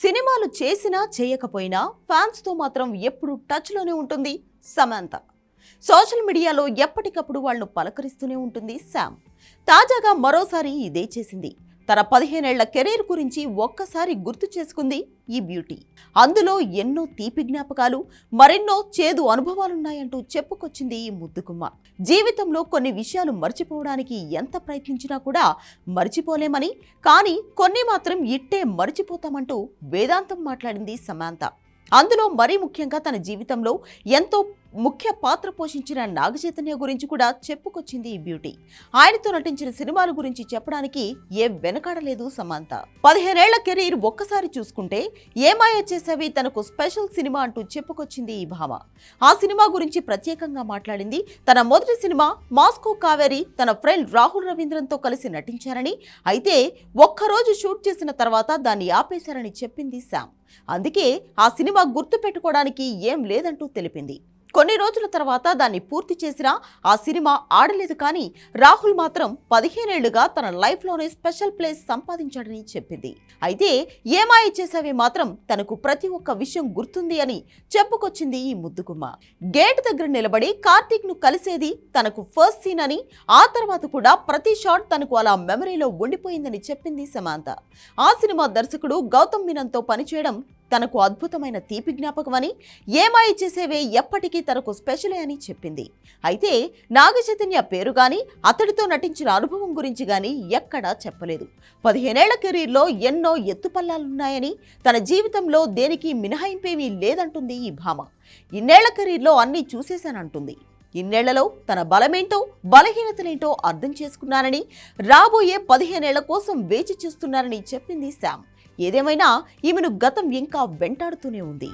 సినిమాలు చేసినా చేయకపోయినా ఫ్యాన్స్తో మాత్రం ఎప్పుడు టచ్లోనే ఉంటుంది సమాంత. సోషల్ మీడియాలో ఎప్పటికప్పుడు వాళ్ళను పలకరిస్తూనే ఉంటుంది శామ్. తాజాగా మరోసారి ఇదే చేసింది. తన పదిహేనేళ్ళ కెరీర్ గురించి ఒక్కసారి గుర్తు చేసుకుంది ఈ బ్యూటీ. అందులో ఎన్నో తీపి జ్ఞాపకాలు మరెన్నో చేదు అనుభవాలున్నాయంటూ చెప్పుకొచ్చింది ఈ ముద్దుకుమ్మ జీవితంలో కొన్ని విషయాలు మర్చిపోవడానికి ఎంత ప్రయత్నించినా కూడా మర్చిపోలేమని కానీ కొన్ని మాత్రం ఇట్టే మర్చిపోతామంటూ వేదాంతం మాట్లాడింది సమాంత. అందులో మరీ ముఖ్యంగా తన జీవితంలో ఎంతో ముఖ్య పాత్ర పోషించిన నాగచైతన్య గురించి కూడా చెప్పుకొచ్చింది ఈ బ్యూటీ. ఆయనతో నటించిన సినిమాల గురించి చెప్పడానికి ఏ వెనకాడలేదు సమాంత. పదిహేనేళ్ళ కెరీర్ ఒక్కసారి చూసుకుంటే ఏమాయ చేసేవి తనకు స్పెషల్ సినిమా అంటూ చెప్పుకొచ్చింది ఈ భామ. ఆ సినిమా గురించి ప్రత్యేకంగా మాట్లాడింది తన మొదటి సినిమా మాస్కో కావేరి తన ఫ్రెండ్ రాహుల్ రవీంద్రన్తో కలిసి నటించారని అయితే ఒక్కరోజు షూట్ చేసిన తర్వాత దాన్ని ఆపేశారని చెప్పింది శామ్. అందుకే ఆ సినిమా గుర్తు పెట్టుకోవడానికి ఏం లేదంటూ తెలిపింది. కొన్ని రోజుల తర్వాత దాన్ని పూర్తి చేసినా ఆ సినిమా ఆడలేదు కానీ రాహుల్ మాత్రం పదిహేనేళ్ళుగా తన లైఫ్లోనే స్పెషల్ ప్లేస్ సంపాదించాడని చెప్పింది. అయితే ఏమాయ చేసావే మాత్రం తనకు ప్రతి ఒక్క విషయం గుర్తుంది అని చెప్పుకొచ్చింది ఈ ముద్దుగుమ్మ. గేట్ దగ్గర నిలబడి కార్తీక్ను కలిసేది తనకు ఫస్ట్ సీన్ అని ఆ తర్వాత కూడా ప్రతి షాట్ తనకు అలా మెమరీలో ఉండిపోయిందని చెప్పింది సమాంత. ఆ సినిమా దర్శకుడు గౌతమ్ మీనన్తో పనిచేయడం తనకు అద్భుతమైన తీపి జ్ఞాపకమని ఏమాయి చేసేవే ఎప్పటికీ తనకు స్పెషలే అని చెప్పింది. అయితే నాగచైతన్య పేరు కానీ అతడితో నటించిన అనుభవం గురించి కానీ ఎక్కడా చెప్పలేదు. పదిహేనేళ్ళ కెరీర్లో ఎన్నో ఎత్తుపల్లాలున్నాయని తన జీవితంలో దేనికి మినహాయింపేమీ లేదంటుంది ఈ భామ. ఇన్నేళ్ళ కెరీర్లో అన్నీ చూసేశానంటుంది. ఇన్నేళ్ళలో తన బలమేంటో బలహీనతలేంటో అర్థం చేసుకున్నానని రాబోయే పదిహేనేళ్ళ కోసం వేచి చూస్తున్నారని చెప్పింది శామ్ ఏదేమైనా ఈమెను గతం ఇంకా వెంటాడుతూనే ఉంది.